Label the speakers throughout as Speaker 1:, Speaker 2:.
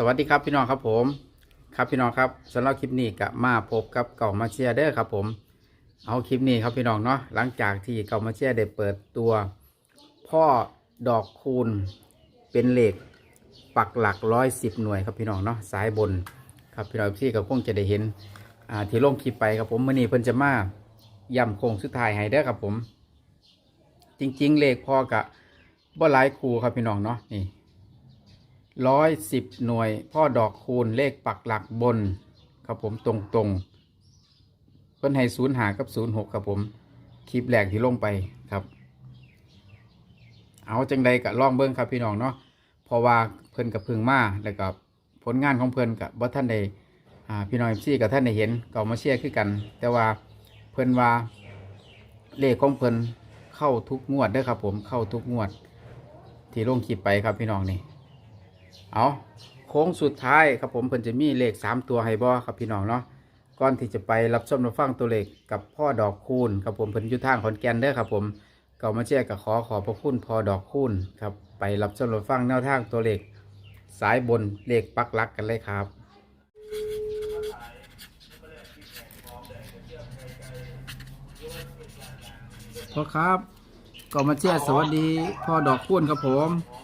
Speaker 1: สวัสดีครับพี่น้องครับผม ครับพี่น้องครับสำหรับคลิปนี้กับมาพบกับเก่ามาเชียร์เด้อครับผม เอาคลิปนี้ครับพี่น้องเนาะหลังจากที่เก่ามาเชียร์ได้เปิดตัว พ่อดอกคูณเป็นเหล็กปักหลักร้อยสิบหน่วยครับพี่น้องเนาะสายบนครับพี่น้องที่ก็คงจะได้เห็นอ่าที่ลงคลิปไปครับผมมื่อนี้เพิ่นจะมาย่ำโคงสุดท้ายให้เด้อครับผม จริง ๆ เลขพ่อกะบ่หลายคูครับพี่น้องเนาะนี่ ร้อยสิบหน่วย พ่อดอกคูณเลขปักหลักบน ครับผมตรงตรงเพิ่นให้ศูนย์หากับศูนย์หกครับผม คลิปแรกที่ลงไปครับ เอาจังใดกับล่องเบิ้งครับพี่น้องเนาะเพราะว่าเพิ่นกับพึ่งมาแล้วก็ผลงานของเพิ่นกับว่าท่านใดพี่น้องซี่กับท่านได้เห็นก่ามาเชียร์คือกัน แต่ว่าเพิ่นว่าเลขของเพิ่นเข้าทุกงวดเด้อครับผมเข้าทุกงวด ที่ลงคลิปไปครับพี่น้องนี่ เอาโค้งสุดท้ายครับผมเพิ่นจะมีเลขสามตัวให้บ่ครับพี่น้องเนาะก่อนที่จะไปรับชมรับฟังตัวเลขกับพ่อดอกคูณครับผมเพิ่นอยู่ทางขอนแก่นเด้อครับผมก่ามาแจ้กับขอขอบพระคุณพ่อดอกคูณครับไปรับชมรับฟังแนวทางตัวเลขสายบนเลขปักลักกันเลยครับพ่อครับก่ามาแจ้สวัสดีพ่อดอกคูณครับผม
Speaker 2: สวัสดีครับ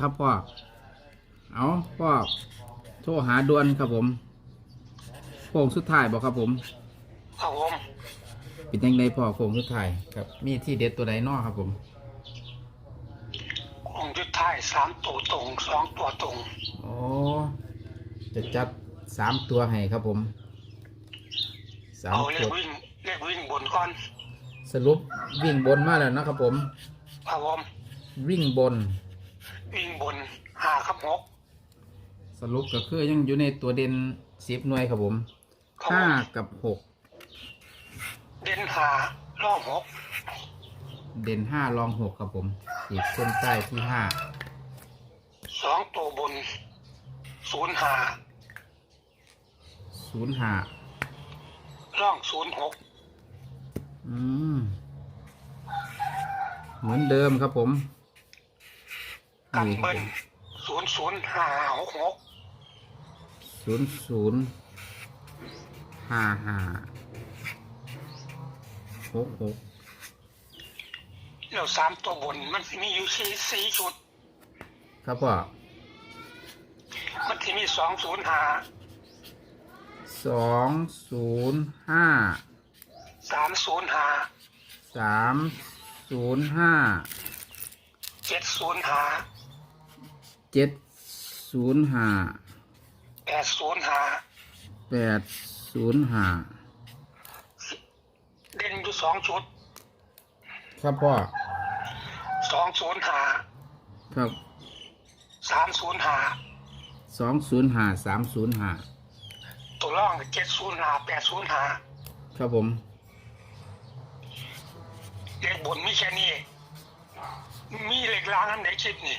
Speaker 1: ครับพ่อ เอาพ่อโทรหาด่วนครับผมโค้งสุดท้ายบอกครับผม
Speaker 2: ครับผม
Speaker 1: เป็นยังไงพ่อโค้งสุดท้ายครับ มีที่เด็ดตัวใดนอครับผม
Speaker 2: องค์ยุทธท้ายสามตัวตรงสองตัวตรง
Speaker 1: โอ้จะจัดสามตัวให้ครับผมสาม
Speaker 2: เอาเล
Speaker 1: ตั
Speaker 2: ข
Speaker 1: ว
Speaker 2: วิ่งเลขวิ่งบนก่อน
Speaker 1: สรุปวิ่งบนมาแล้วนะครับผม
Speaker 2: ครับผม
Speaker 1: วิ่งบน
Speaker 2: วิ่งบนห้าครับหก
Speaker 1: สรุปก็คือยังอยู่ในตัวเด่นสิบหน่วยครับผม
Speaker 2: ครับ
Speaker 1: ห้า
Speaker 2: ผม
Speaker 1: กับหก
Speaker 2: เด่นหาล่องหก
Speaker 1: เด่นห้ารองหกครับผมขีดเส้นใต้ที่ห้า
Speaker 2: สองตัวบนศูนย์หา
Speaker 1: ศูนย์ห้า
Speaker 2: ล่องศูนย์หก
Speaker 1: อืม เหมือนเดิมครับผม
Speaker 2: กัน
Speaker 1: นี่
Speaker 2: เบิ้ลศูนย์ศูนย์ห้าหกหก
Speaker 1: ศูนย์ศูนย์ห้าห้าหกหก
Speaker 2: แล้วสามตัวบนมันสิมีอยู่สี่สี่ชุด
Speaker 1: ครับพ่อ
Speaker 2: มันสิมีสองศูนย์ห้า
Speaker 1: สองศูนย์ห้า
Speaker 2: สามศูนย์ห้า
Speaker 1: สามศูนย์ห้า
Speaker 2: เจ็ดศูนย์ห้า
Speaker 1: เจ็ดศูนย์ห้า
Speaker 2: แปดศูนย์ห้า
Speaker 1: แปดศูนย์ห้า
Speaker 2: เด่นอยู่สองชุด
Speaker 1: ครับพ่อ
Speaker 2: สองศูนย์ห้า
Speaker 1: ครับ
Speaker 2: สามศูนย์ห้า
Speaker 1: สองศูนย์ห้าสามศูนย์ห้า
Speaker 2: ตัวร่องเจ็ดศูนย์ห้าแปดศูนย์ห้า
Speaker 1: ครับผม
Speaker 2: เลขบนมีแค่นี้มีเลขล่างอันไหนคิดนี่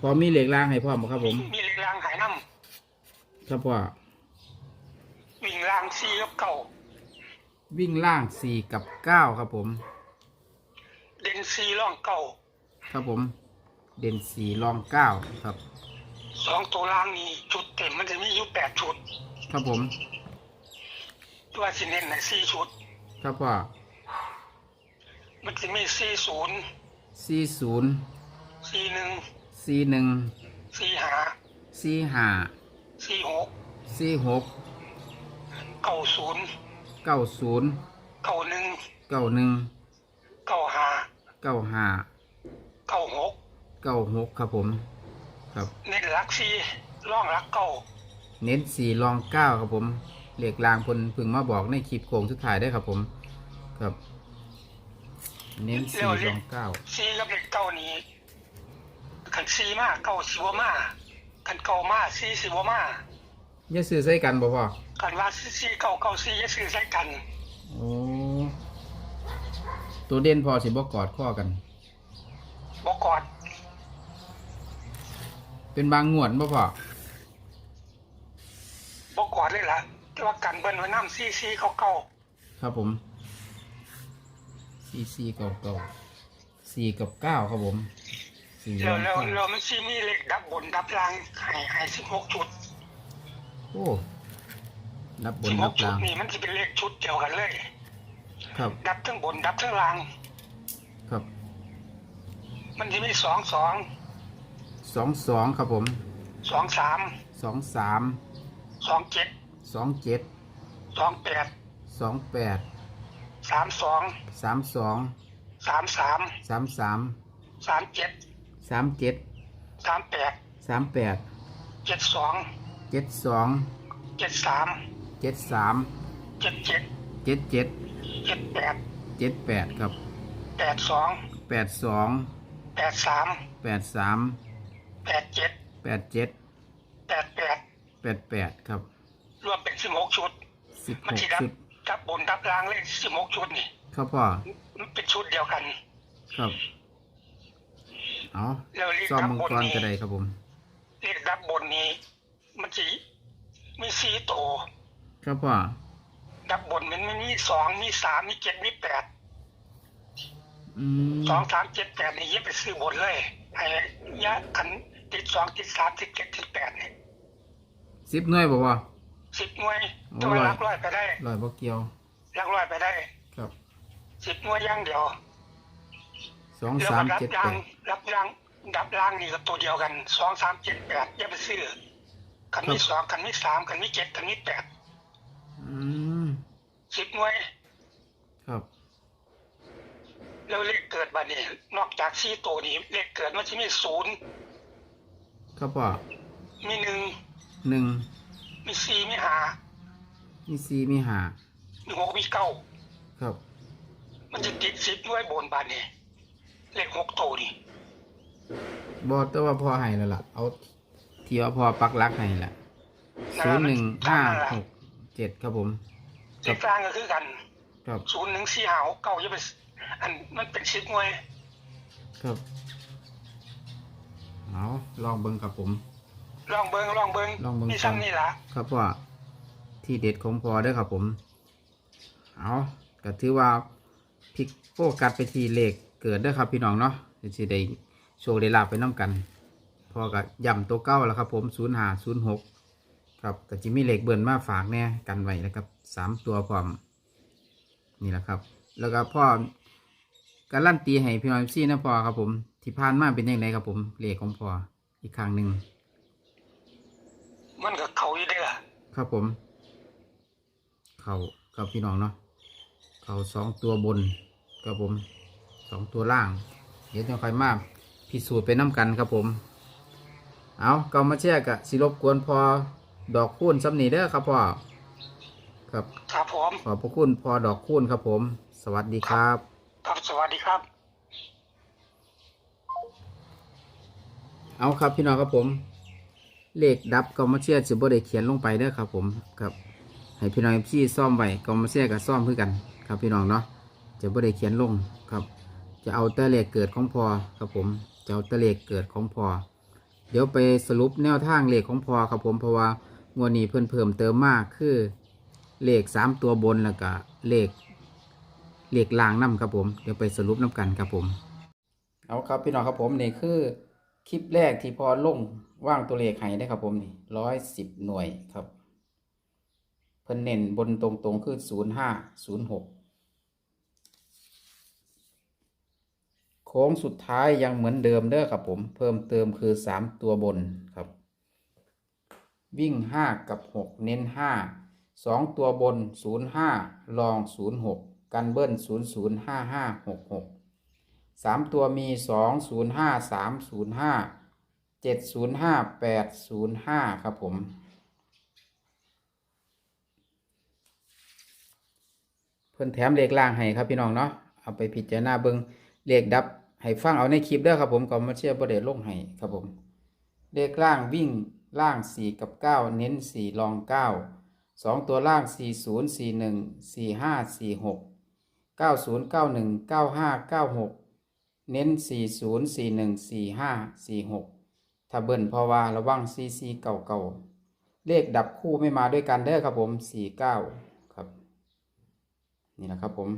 Speaker 1: พอมีเหล็กรางให้พ่อบ่ครับผม
Speaker 2: มีเลขล่างหายน้
Speaker 1: ครับพ่อำ
Speaker 2: วิ่งล่างสี่กับเก่า
Speaker 1: วิ่งล่างสี่กับเก้าครับผม
Speaker 2: เด่นสี่ร่องเก่า
Speaker 1: ครับผม เด่นสี่รองเก้าครับ
Speaker 2: สองตัวล่างนี่ชุดเต็มมันจะมีอยู่แปดชุด
Speaker 1: ครับผม
Speaker 2: ตัวสิเน้นในสี่ชุด
Speaker 1: ครับพ่อ
Speaker 2: มันจะมีสี่ศูนย์
Speaker 1: สี่ศูนย์
Speaker 2: สี่หนึ่ง
Speaker 1: สี่หนึ่ง
Speaker 2: สี่ห้า
Speaker 1: สี่ห้า
Speaker 2: สี่หก
Speaker 1: สี่หก
Speaker 2: เก้าศูนย์
Speaker 1: เก้าศูนย์
Speaker 2: เก้าหนึ่ง
Speaker 1: เก้าหนึ่ง
Speaker 2: เก้าห้า
Speaker 1: เก้าห้า
Speaker 2: เก้าหก
Speaker 1: เก้าหกครับผม ครับ
Speaker 2: เน้นหลักสี่ร่องหลักเก้า
Speaker 1: เน้นสี่รองเก้าครับผมเหล็กรางพลพึงมาบอกในคลิปโค้งสุดท้ายได้ครับผม ครับ เน้นสี่รองเก้า
Speaker 2: สี่กับเลขเก้านี้ ขันสี่มาเก้าสิบมาขันเก้ามาสี่สิบมา
Speaker 1: อย่าซื้อใส่กันบ่พ่อ
Speaker 2: ขันว่าสี่เก้าเก้าสี่จะซื้อใช้กัน
Speaker 1: โอ้ตัวเด่นพอสิบ่กอดข้อกัน
Speaker 2: บอกกอด
Speaker 1: เป็นบางงวดบ่พ่อ
Speaker 2: บอกกอดเลยล่ะแต่ว่ากันเบิ้ลไว้น้ำสี่สี่เก้าเก้า
Speaker 1: ครับผมสี่สี่เก้าเก้าสี่กับเก้าครับผม สี่ร
Speaker 2: แล้
Speaker 1: อ
Speaker 2: ว
Speaker 1: ง
Speaker 2: แล้ว
Speaker 1: เก้า
Speaker 2: แล้วมันซีมีเลขดับบนดับล่างให้ให้สิบหกชุด
Speaker 1: โอ้ดับบน
Speaker 2: สิบห
Speaker 1: ดั
Speaker 2: ก
Speaker 1: บ
Speaker 2: ชุ
Speaker 1: ล่า
Speaker 2: ด
Speaker 1: ง
Speaker 2: นี่มันจะเป็นเลขชุดเดียวกันเลย
Speaker 1: ครับ
Speaker 2: ดับทั้งบนดับทั้งล่าง
Speaker 1: ครับ
Speaker 2: มันจะมีสองสอง
Speaker 1: สองสองครับผม
Speaker 2: สองสาม
Speaker 1: สองสาม
Speaker 2: สองเจ็ด
Speaker 1: สองเจ็ด
Speaker 2: สองแปด
Speaker 1: สองแปด
Speaker 2: สามสอง
Speaker 1: สามสอง
Speaker 2: สามสาม
Speaker 1: สามสาม
Speaker 2: สามเจ็ด
Speaker 1: สามเจ็ด
Speaker 2: สามแปด
Speaker 1: สามแปด
Speaker 2: เจ็ดสอง
Speaker 1: เจ็ดสอง
Speaker 2: เจ็ดสาม
Speaker 1: เจ็ดสาม
Speaker 2: เจ็ดเจ็ด
Speaker 1: เจ็ดเจ็ด
Speaker 2: เจ็ดแปด
Speaker 1: เจ็ดแปดครับ
Speaker 2: แปดสอง
Speaker 1: แปดสอง
Speaker 2: แปดสาม
Speaker 1: แปดสาม
Speaker 2: แปดเจ็ด
Speaker 1: แปดเจ็ด
Speaker 2: แปดแปด
Speaker 1: แปดแปดครับ
Speaker 2: รวมเป็นสิบหกชุด
Speaker 1: สิบ
Speaker 2: มัน
Speaker 1: หก
Speaker 2: ที่ดับ
Speaker 1: ชุด
Speaker 2: ดับบนดับล่างเลขสิบหกชุดนี่
Speaker 1: ครับพ่อ
Speaker 2: มันเป็นชุดเดียวกัน
Speaker 1: ครับ เอา
Speaker 2: แล้วเลข
Speaker 1: ซ่อม
Speaker 2: ดับ
Speaker 1: มัง
Speaker 2: บน
Speaker 1: กร
Speaker 2: นี้
Speaker 1: ก็ได้ครับผม
Speaker 2: เลขดับบนนี้ มันจะมีสี่โตว
Speaker 1: ครับพ่อ
Speaker 2: ดับบนมันมันมีสองมีสามมีเจ็ดมีแปด
Speaker 1: อืม
Speaker 2: สองสามเจ็ดแปดนี่เย็บไปซื้อบนเลยไอ้ยะขันติดสองติดสามติดเจ็ดติดแปดนี่
Speaker 1: สิบหน่วยบอกว่า
Speaker 2: สิบหน่วย
Speaker 1: โอ้
Speaker 2: ตัว
Speaker 1: ร้อย
Speaker 2: ลักร้อยไปได้
Speaker 1: ลอยบ่เกี่ยว
Speaker 2: ลักร้อยไปได้
Speaker 1: ครับ
Speaker 2: สิบหน่วยอย่างเดียว
Speaker 1: สอง
Speaker 2: แล้ว
Speaker 1: สาม
Speaker 2: ก็รับ
Speaker 1: เจ็ด
Speaker 2: ล่า
Speaker 1: แป
Speaker 2: ง
Speaker 1: ด
Speaker 2: รับล่างดับล่างนี่ก็ตัวเดียวกันสองสามเจ็ดแปดอย่าไปซื้อกันมีสองกันมีสามกันมีเจ็ดกันมีแปด
Speaker 1: อืม
Speaker 2: สิบหน่วย
Speaker 1: ครับ
Speaker 2: แล้วเลขเกิดบัดนี้นอกจากสี่ตัวนี้เลขเกิดมันจะมีศูนย์
Speaker 1: ครับพ่อ
Speaker 2: มีหนึ่ง
Speaker 1: หนึ่ง
Speaker 2: มีสี่มีห้า
Speaker 1: มีสี่มีห้า
Speaker 2: มีหกมีเก้า
Speaker 1: ครับ
Speaker 2: มันจะติดสิบหน่วยบนบัดนี้เลขหกตัวนี่
Speaker 1: บอแต่ว่าพ่อให้แล้วล่ะ เอาที่ว่าพ่อปักหลักให้แหละศูนย์หนึ่งห้าหกเจ็ดครับผม
Speaker 2: เลขกลางก็คือกัน
Speaker 1: ครับ
Speaker 2: ศูนย์หนึ่งสี่ห้าหกเก้าจะเป็นอันมันเป็นสิบหน่วย
Speaker 1: ครับเอาลองเบิ่งครับผม
Speaker 2: ลองเบิงลองเบิง
Speaker 1: ลองเบิ่ง
Speaker 2: มีซ้ำนี่ละ
Speaker 1: ครับว่าที่เด็ดของพอเด้อครับผม เอาก็ถือว่าพลิกโฟกัสไปที่เลข เกิดเด้อครับพี่น้องเนาะจะได้โชว์ได้ลาบไปน้ำกัน พอก็ย่ำตัวเก้าแล้วครับผมศูนย์หาศูนย์หกครับก็จะมีเลขเบิ่นมาฝากแน่กันไว้แล้วครับสามตัวพร้อมนี่แหละครับ แล้วก็พ่อการันตีให้พี่น้องซี่นะพอครับผมที่ผ่านมาเป็นยังไงครับผมเลขของพออีกครั้งหนึ่ง
Speaker 2: มันก็เขาอยู่ได้อล่ะ
Speaker 1: ครับผม เขาครับพี่น้องเนาะเขาสองตัวบนครับผม สองตัวล่าง เดี๋ยวจะค่อยมาพิสูจน์ไปน้ำกันครับผม เอาเกามาแช่กะสิรบกวนพอดอกคูณซ้ำนีเด้อครับพ่อครับ
Speaker 2: ครับผม
Speaker 1: ขอบพระคุณพอดอกคูณครับผม สวัสดีครับ
Speaker 2: ครับสวัสดีครับ
Speaker 1: เอาครับพี่น้องครับผม เลขดับเกามาเชียจะบ่ได้เขียนลงไปเด้อครับผมครับให้พี่น้องเอฟซีซ่อมไว้เกามาเชียกับซ่อมเพื่อกัน ครับพี่น้องเนาะจะบ่ได้เขียนลงครับ จะเอาแต่เลขเกิดของพอครับผมจะเอาแต่เลขเกิดของพอเดี๋ยวไปสรุปแนวทางเลขของพอครับผมเพราะว่างวดนี้เพิ่นเพิ่มเติมมากคือเลขสามตัวบนแล้วก็เลขเลขล่างนํครับผม เดี๋ยวไปสรุปน้ำกันครับผม เอาครับพี่น้องครับผมนี่คือคลิปแรกที่พอลงว่างตัวเลขให้ได้ครับผมนี่ร้อยสิบหน่วยครับ เพิ่นเน้นบนตรงๆคือศูนย์ห้าศูนย์หก โค้งสุดท้ายยังเหมือนเดิมเด้อครับผม เพิ่มเติมคือสามตัวบนครับ วิ่งห้ากับหกเน้นห้าสองตัวบนศูนย์ห้าลองศูนย์หกกันเบิ้ลศูนย์ศูนย์ห้าห้าหกหกสามตัวมีสองศูนย์ห้าสามศูนย์ห้าเจ็ดศูนย์ห้าแปดศูนย์ห้าครับผมเพิ่นแถมเลขล่างให้ครับพี่น้องเนาะ เอาไปพิจารณาเบิ้ง เลขดับให้ฟังเอาในคลิปเด้อครับผมก็มาเชื่อประเด็ลงให้ครับผม เลขล่างวิ่งล่างสี่กับเก้าเน้นสี่รองเก้าสองตัวล่างสี่ศูนย์สี่หนึ่งสี่ห้าสี่หกเก้าศูนย์เก้าหนึ่งเก้าห้าเก้าหกเน้น 40 41 45 46 ถ้าเบิ่นพระว่าระวัง CC เก่าเลขดับคู่ไม่มาด้วยกันเด้อครับผม 49 ครับ นี่แหละครับผม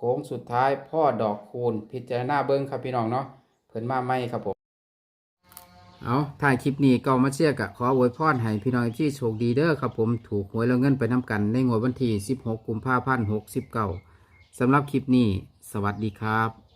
Speaker 1: โค้งสุดท้ายพ่อดอกคูณพิจารณาเบิ้งครับพี่น้องเนาะเพิ่นมาไหมครับผม เอาถ่ายคลิปนี้ก็มาเชียร์กะขออวยพรให้พี่น้องที่โชคดีเด้อครับผมถูกหวยแล้วเงินไปน้ำกันในงวดวันที่ 16 กุมภาพันธ์69สำหรับคลิปนี้ สวัสดีครับ